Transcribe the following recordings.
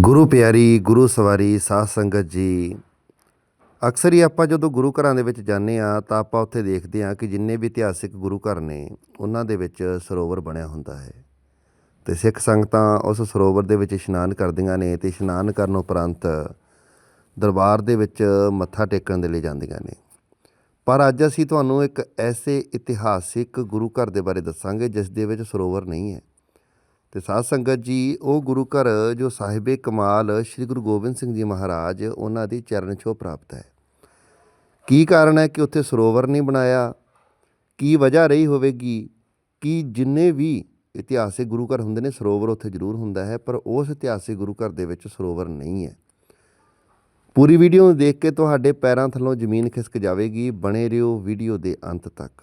ਗੁਰੂ ਪਿਆਰੀ, ਗੁਰੂ ਸਵਾਰੀ, ਸਾਧ ਸੰਗਤ ਜੀ। ਅਕਸਰ ਹੀ ਆਪਾਂ ਜਦੋਂ ਗੁਰੂ ਘਰਾਂ ਦੇ ਵਿੱਚ ਜਾਂਦੇ ਆ ਤਾਂ ਆਪਾਂ ਉੱਥੇ ਦੇਖਦੇ ਆ ਕਿ ਜਿੰਨੇ ਵੀ ਇਤਿਹਾਸਿਕ ਗੁਰੂ ਘਰ ਨੇ, ਉਹਨਾਂ ਦੇ ਵਿੱਚ ਸਰੋਵਰ ਬਣਿਆ ਹੁੰਦਾ ਹੈ। ਤੇ ਸਿੱਖ ਸੰਗਤਾਂ ਉਸ ਸਰੋਵਰ ਦੇ ਵਿੱਚ ਇਸ਼ਨਾਨ ਕਰਦੀਆਂ ਨੇ ਤੇ ਇਸ਼ਨਾਨ ਕਰਨ ਉਪਰੰਤ ਦਰਬਾਰ ਦੇ ਵਿੱਚ ਮੱਥਾ ਟੇਕਣ ਦੇ ਲਈ ਜਾਂਦੀਆਂ ਨੇ। ਪਰ ਅੱਜ ਅਸੀਂ ਤੁਹਾਨੂੰ ਇੱਕ ਐਸੇ ਇਤਿਹਾਸਿਕ ਗੁਰੂ ਘਰ ਦੇ ਬਾਰੇ ਦੱਸਾਂਗੇ, ਜਿਸ ਦੇ ਵਿੱਚ ਸਰੋਵਰ ਨਹੀਂ ਹੈ। ਤੇ ਸਾਧ ਸੰਗਤ ਜੀ, ਉਹ ਗੁਰੂ ਘਰ ਜੋ ਸਾਹਿਬੇ ਕਮਾਲ ਸ੍ਰੀ ਗੁਰੂ ਗੋਬਿੰਦ ਸਿੰਘ ਜੀ ਮਹਾਰਾਜ, ਉਹਨਾਂ ਦੀ ਚਰਨ ਛੋਹ ਪ੍ਰਾਪਤ ਹੈ। ਕੀ ਕਾਰਨ ਹੈ ਕਿ ਉੱਥੇ ਸਰੋਵਰ ਨਹੀਂ ਬਣਾਇਆ? ਕੀ ਵਜ੍ਹਾ ਰਹੀ ਹੋਵੇਗੀ? ਕਿ ਜਿੰਨੇ ਵੀ ਇਤਿਹਾਸਿਕ ਗੁਰੂ ਘਰ ਹੁੰਦੇ ਨੇ, ਸਰੋਵਰ ਉੱਥੇ ਜ਼ਰੂਰ ਹੁੰਦਾ ਹੈ, ਪਰ ਉਸ ਇਤਿਹਾਸਿਕ ਗੁਰੂ ਘਰ ਦੇ ਵਿੱਚ ਸਰੋਵਰ ਨਹੀਂ ਹੈ। ਪੂਰੀ ਵੀਡੀਓ ਨੂੰ ਦੇਖ ਕੇ ਤੁਹਾਡੇ ਪੈਰਾਂ ਥੱਲੋਂ ਜ਼ਮੀਨ ਖਿਸਕ ਜਾਵੇਗੀ, ਬਣੇ ਰਹੋ ਵੀਡੀਓ ਦੇ ਅੰਤ ਤੱਕ।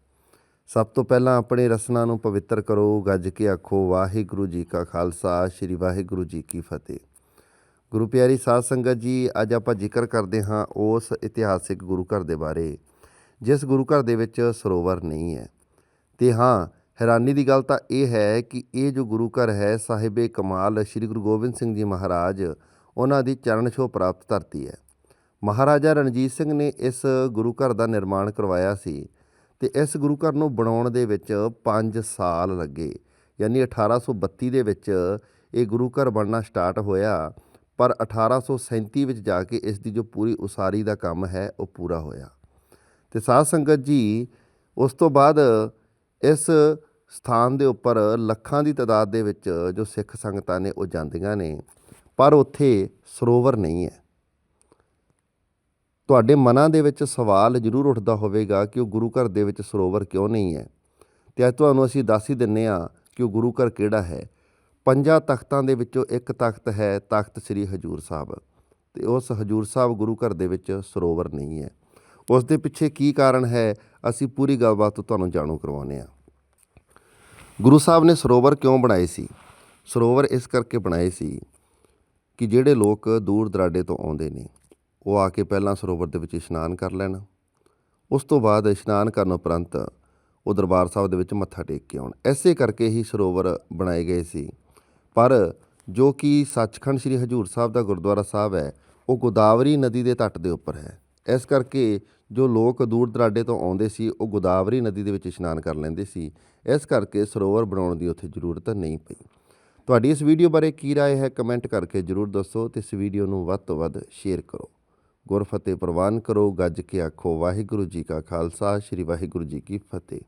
ਸਭ ਤੋਂ ਪਹਿਲਾਂ ਆਪਣੇ ਰਸਨਾ ਨੂੰ ਪਵਿੱਤਰ ਕਰੋ, ਗੱਜ ਕੇ ਆਖੋ, ਵਾਹਿਗੁਰੂ ਜੀ ਕਾ ਖਾਲਸਾ, ਸ੍ਰੀ ਵਾਹਿਗੁਰੂ ਜੀ ਕੀ ਫਤਿਹ। ਗੁਰੂ ਪਿਆਰੀ ਸਾਧ ਸੰਗਤ ਜੀ, ਅੱਜ ਆਪਾਂ ਜ਼ਿਕਰ ਕਰਦੇ ਹਾਂ ਉਸ ਇਤਿਹਾਸਿਕ ਗੁਰੂ ਘਰ ਦੇ ਬਾਰੇ, ਜਿਸ ਗੁਰੂ ਘਰ ਦੇ ਵਿੱਚ ਸਰੋਵਰ ਨਹੀਂ ਹੈ। ਤੇ ਹਾਂ, ਹੈਰਾਨੀ ਦੀ ਗੱਲ ਤਾਂ ਇਹ ਹੈ ਕਿ ਇਹ ਜੋ ਗੁਰੂ ਘਰ ਹੈ, ਸਾਹਿਬੇ ਕਮਾਲ ਸ੍ਰੀ ਗੁਰੂ ਗੋਬਿੰਦ ਸਿੰਘ ਜੀ ਮਹਾਰਾਜ, ਉਹਨਾਂ ਦੀ ਚਰਨ ਛੋਹ ਪ੍ਰਾਪਤ ਧਰਤੀ ਹੈ। ਮਹਾਰਾਜਾ ਰਣਜੀਤ ਸਿੰਘ ਨੇ ਇਸ ਗੁਰੂ ਘਰ ਦਾ ਨਿਰਮਾਣ ਕਰਵਾਇਆ ਸੀ। ਤੇ ਇਸ ਗੁਰੂ ਘਰ ਨੂੰ ਬਣਾਉਣ ਦੇ ਵਿੱਚ 5 ਸਾਲ ਲੱਗੇ। ਯਾਨੀ 1832 ਦੇ ਵਿੱਚ ਇਹ ਗੁਰੂ ਘਰ ਬਣਨਾ ਸਟਾਰਟ ਹੋਇਆ, ਪਰ 1837 ਵਿੱਚ ਜਾ ਕੇ ਇਸ ਦੀ ਜੋ ਪੂਰੀ ਉਸਾਰੀ ਦਾ ਕੰਮ ਹੈ, ਉਹ ਪੂਰਾ ਹੋਇਆ। ਤੇ ਸਾਧ ਸੰਗਤ ਜੀ, ਉਸ ਤੋਂ ਬਾਅਦ ਇਸ ਸਥਾਨ ਦੇ ਉੱਪਰ ਲੱਖਾਂ ਦੀ ਤਾਦਾਦ ਦੇ ਵਿੱਚ ਜੋ ਸਿੱਖ ਸੰਗਤਾਂ ਨੇ, ਉਹ ਜਾਂਦੀਆਂ ਨੇ। ਪਰ ਉੱਥੇ ਸਰੋਵਰ ਨਹੀਂ ਹੈ। ਤੁਹਾਡੇ ਮਨਾਂ ਦੇ ਵਿੱਚ ਸਵਾਲ ਜ਼ਰੂਰ ਉੱਠਦਾ ਹੋਵੇਗਾ ਕਿ ਉਹ ਗੁਰੂ ਘਰ ਦੇ ਵਿੱਚ ਸਰੋਵਰ ਕਿਉਂ ਨਹੀਂ ਹੈ। ਤੇ ਅੱਜ ਤੁਹਾਨੂੰ ਅਸੀਂ ਦੱਸ ਹੀ ਦਿੰਨੇ ਆ ਕਿ ਉਹ ਗੁਰੂ ਘਰ ਕਿਹੜਾ ਹੈ। ਪੰਜਾਂ ਤਖਤਾਂ ਦੇ ਵਿੱਚੋਂ ਇੱਕ ਤਖਤ ਹੈ, ਤਖਤ ਸ੍ਰੀ ਹਜੂਰ ਸਾਹਿਬ। ਤੇ ਉਸ ਹਜੂਰ ਸਾਹਿਬ ਗੁਰੂ ਘਰ ਦੇ ਵਿੱਚ ਸਰੋਵਰ ਨਹੀਂ ਹੈ। ਉਸ ਦੇ ਪਿੱਛੇ ਕੀ ਕਾਰਨ ਹੈ, ਅਸੀਂ ਪੂਰੀ ਗੱਲਬਾਤ ਤੁਹਾਨੂੰ ਜਾਣੂ ਕਰਵਾਉਂਦੇ ਆ ਗੁਰੂ ਸਾਹਿਬ ਨੇ ਸਰੋਵਰ ਕਿਉਂ ਬਣਾਏ ਸੀ? ਸਰੋਵਰ ਇਸ ਕਰਕੇ ਬਣਾਏ ਸੀ ਕਿ ਜਿਹੜੇ ਲੋਕ ਦੂਰ ਦਰਾਡੇ ਤੋਂ ਆਉਂਦੇ ਨੇ ਉਹ ਆ ਕੇ ਪਹਿਲਾਂ ਸਰੋਵਰ ਦੇ ਵਿੱਚ ਇਸ਼ਨਾਨ ਕਰ ਲੈਣ ਉਸ ਤੋਂ ਬਾਅਦ ਇਸ਼ਨਾਨ ਕਰਨ ਉਪਰੰਤ ਉਹ ਦਰਬਾਰ ਸਾਹਿਬ ਦੇ ਵਿੱਚ ਮੱਥਾ ਟੇਕ ਕੇ ਆਉਣ ਐਸੇ ਕਰਕੇ ਹੀ ਸਰੋਵਰ ਬਣਾਏ ਗਏ ਸੀ ਪਰ ਜੋ ਕਿ ਸੱਚਖੰਡ ਸ੍ਰੀ ਹਜੂਰ ਸਾਹਿਬ ਦਾ ਗੁਰਦੁਆਰਾ ਸਾਹਿਬ ਹੈ ਉਹ ਗੋਦਾਵਰੀ ਨਦੀ ਦੇ ਤੱਟ ਦੇ ਉੱਪਰ ਹੈ ਇਸ ਕਰਕੇ ਜੋ ਲੋਕ ਦੂਰ ਦਰਾਡੇ ਤੋਂ ਆਉਂਦੇ ਸੀ ਉਹ ਗੋਦਾਵਰੀ ਨਦੀ ਦੇ ਵਿੱਚ ਇਸ਼ਨਾਨ ਕਰ ਲੈਂਦੇ ਸੀ ਇਸ ਕਰਕੇ ਸਰੋਵਰ ਬਣਾਉਣ ਦੀ ਉੱਥੇ ਜ਼ਰੂਰਤ ਨਹੀਂ ਪਈ ਤੁਹਾਡੀ ਇਸ ਵੀਡੀਓ ਬਾਰੇ ਕੀ رائے ਹੈ ਕਮੈਂਟ ਕਰਕੇ ਜਰੂਰ ਦੱਸੋ ਤੇ ਇਸ ਵੀਡੀਓ ਨੂੰ ਵੱਧ ਤੋਂ ਵੱਧ ਸ਼ੇਅਰ ਕਰੋ ਗੁਰਫਤਿਹ ਪ੍ਰਵਾਨ ਕਰੋ, ਗੱਜ ਕੇ ਆਖੋ, ਵਾਹਿਗੁਰੂ ਜੀ ਕਾ ਖਾਲਸਾ, ਸ੍ਰੀ ਵਾਹਿਗੁਰੂ ਜੀ ਕੀ ਫਤਿਹ।